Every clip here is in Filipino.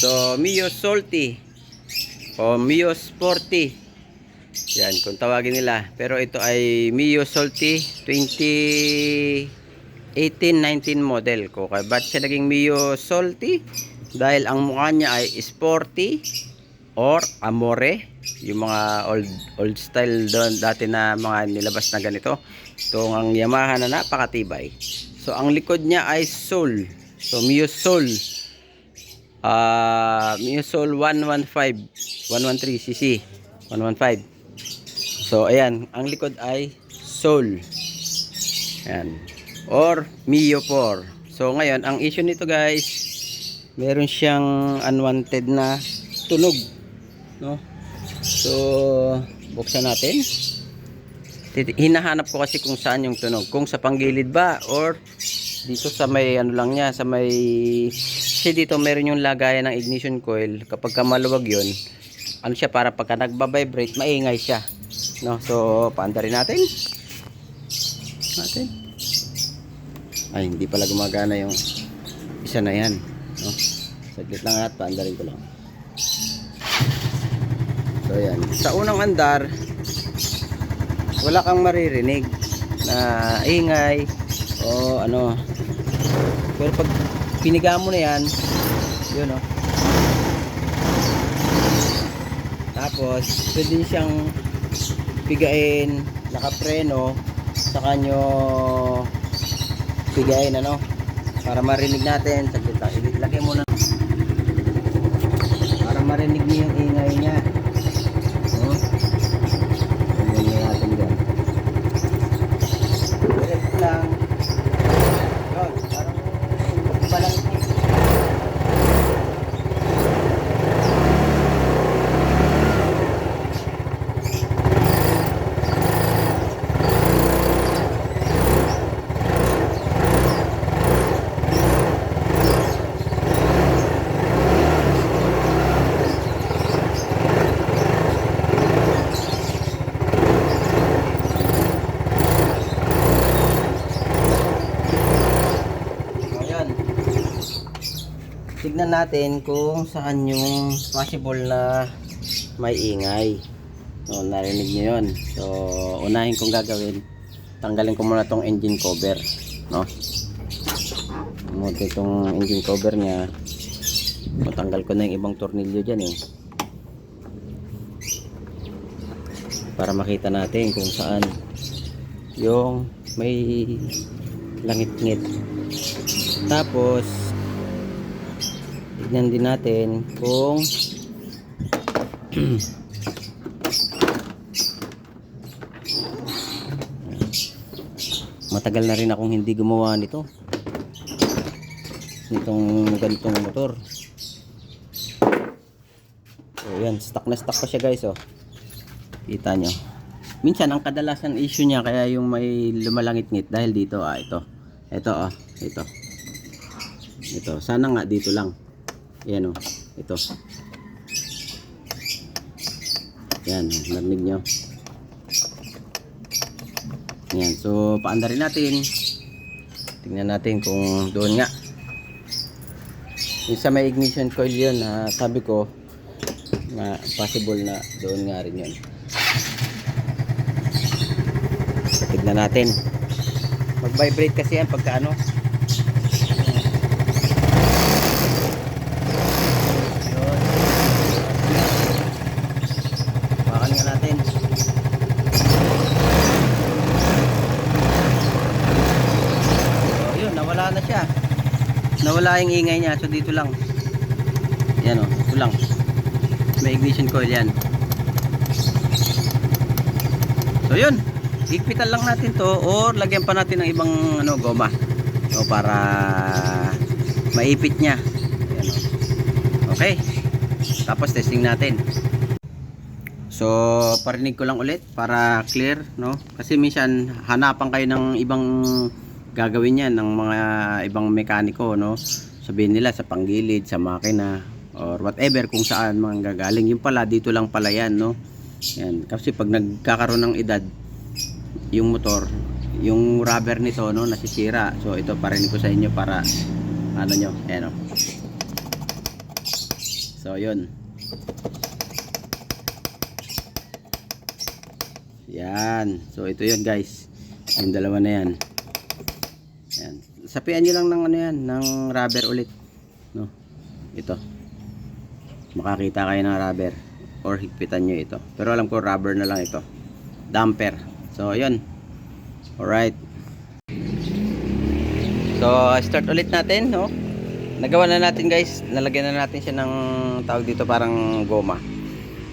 So, Mio Salty o Mio Sporty. Yan, kung tawagin nila. Pero ito ay Mio Salty 2018-19 model ko. Kaya ba't siya naging Mio Salty? Dahil ang mukha niya ay sporty or amore. Yung mga old old style doon dati na mga nilabas na ganito. Ito ang Yamaha na napakatibay. So ang likod niya ay Soul. So Mio Soul. Mio Soul 115 113 cc 115. So ayan, ang likod ay Soul. Ayan. Or Mio 4. So ngayon, ang issue nito guys, meron siyang unwanted na tunog. No? So, buksan natin. Hinahanap ko kasi kung saan yung tunog. Kung sa panggilid ba or dito sa may ano lang niya, sa may kasi dito meron yung lagayan ng ignition coil. Kapag ka maluwag yun, ano siya para pagka nagba-vibrate, maingay siya. No? So, paandarin natin. Natin. Ay, hindi pala gumagana yung isa na yan. No? Saglit lang at paandarin ko lang. So, yan. Sa unang andar, wala kang maririnig na ingay o ano. Pero pag piniga mo na yan, yun o. Tapos, pwede siyang pigain, nakapreno, saka nyo pigain ano, para marinig natin. Saglit lang, ilagay mo na. Para marinig niyo yung ingay niya. No? Ilagay natin dyan. Direct lang. Yun, parang balang Ayan. Tignan natin kung saan yung possible na may ingay. So, narinig nyo yun. So, unahin kong gagawin. Tanggalin ko muna tong engine cover. No? Muna itong engine cover niya. Matanggal ko na yung ibang tornilyo dyan eh. Para makita natin kung saan yung may langit-ngit. Tapos, tignan din natin kung matagal na rin akong hindi gumawa nito. Nitong ganitong motor. So, yan. Stuck na stuck pa siya guys, oh. Kita nyo. Minsan, ang kadalasan issue niya, kaya yung may lumalangit-ngit dahil dito, ah, ito. Ito, ah. Ito. Ito. Sana nga dito lang. Yan, oh. Ito. Yan, narinig nyo. Yan, so paandarin natin. Tingnan natin kung doon nga. Yung sa may ignition coil yun, na sabi ko, na possible na doon nga rin yun. Tignan natin. Mag-vibrate kasi yan pagka ano. Yun. Bakan nga natin. So, yun, nawala na siya. Nawala yung ingay niya. So, dito lang. Yan o, ito lang. May ignition coil yan. So, yun. Higpitan lang natin to or lagyan pa natin ng ibang ano, goma. So, para maipit niya. Yan o. Okay. Tapos, testing natin. So, parinig ko lang ulit para clear, no? Kasi minsan hanapan kayo ng ibang gagawin yan ng mga ibang mekaniko, no? Sabihin nila sa panggilid, sa makina, or whatever kung saan mga gagaling. Yung pala, dito lang pala yan, no? Yan. Kasi pag nagkakaroon ng edad, yung motor, yung rubber nito, no, nasisira. So, ito parinig ko sa inyo para, ano nyo, ayan, no? So, yun. Yan. So, ito yun guys. Yung dalawa na yan. Sapian nyo lang ng ano yan, ng rubber ulit. No? Ito. Makakita kayo ng rubber. Or higpitan nyo ito. Pero alam ko rubber na lang ito. Damper. So, yun. Alright. So, start ulit natin, no? Nagawa na natin, guys. Nalagyan na natin siya ng tawag dito parang goma.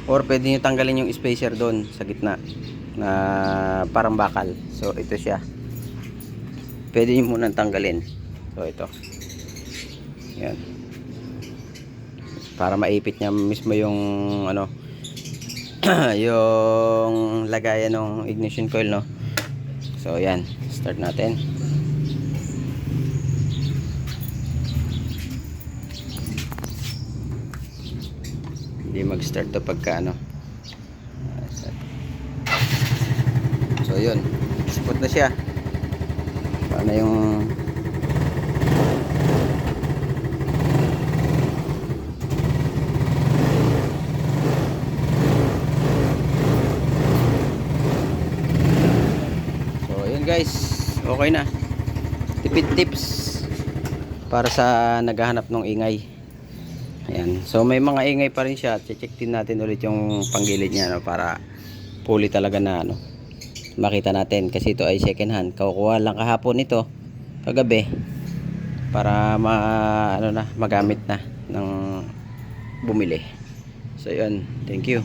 Or pwede nyo tanggalin yung spacer doon sa gitna na parang bakal. So, ito siya. Pwede nyo muna tanggalin. So, ito. Yan. Para maipit niya mismo yung ano yung lagayan ng ignition coil, no? So, yan. Start natin. Hindi mag-start to pagka ano. Ah, start. So, yun. Spot na siya. Paano yung guys. Okay na. Tipid tips para sa naghahanap ng ingay. Ayan. So, may mga ingay pa rin siya. Check din natin ulit yung panggilid niya no, para fully talaga na ano, makita natin. Kasi ito ay second hand. Kukuha lang kahapon ito kagabi para ma, ano na, magamit na ng bumili. So, yun. Thank you.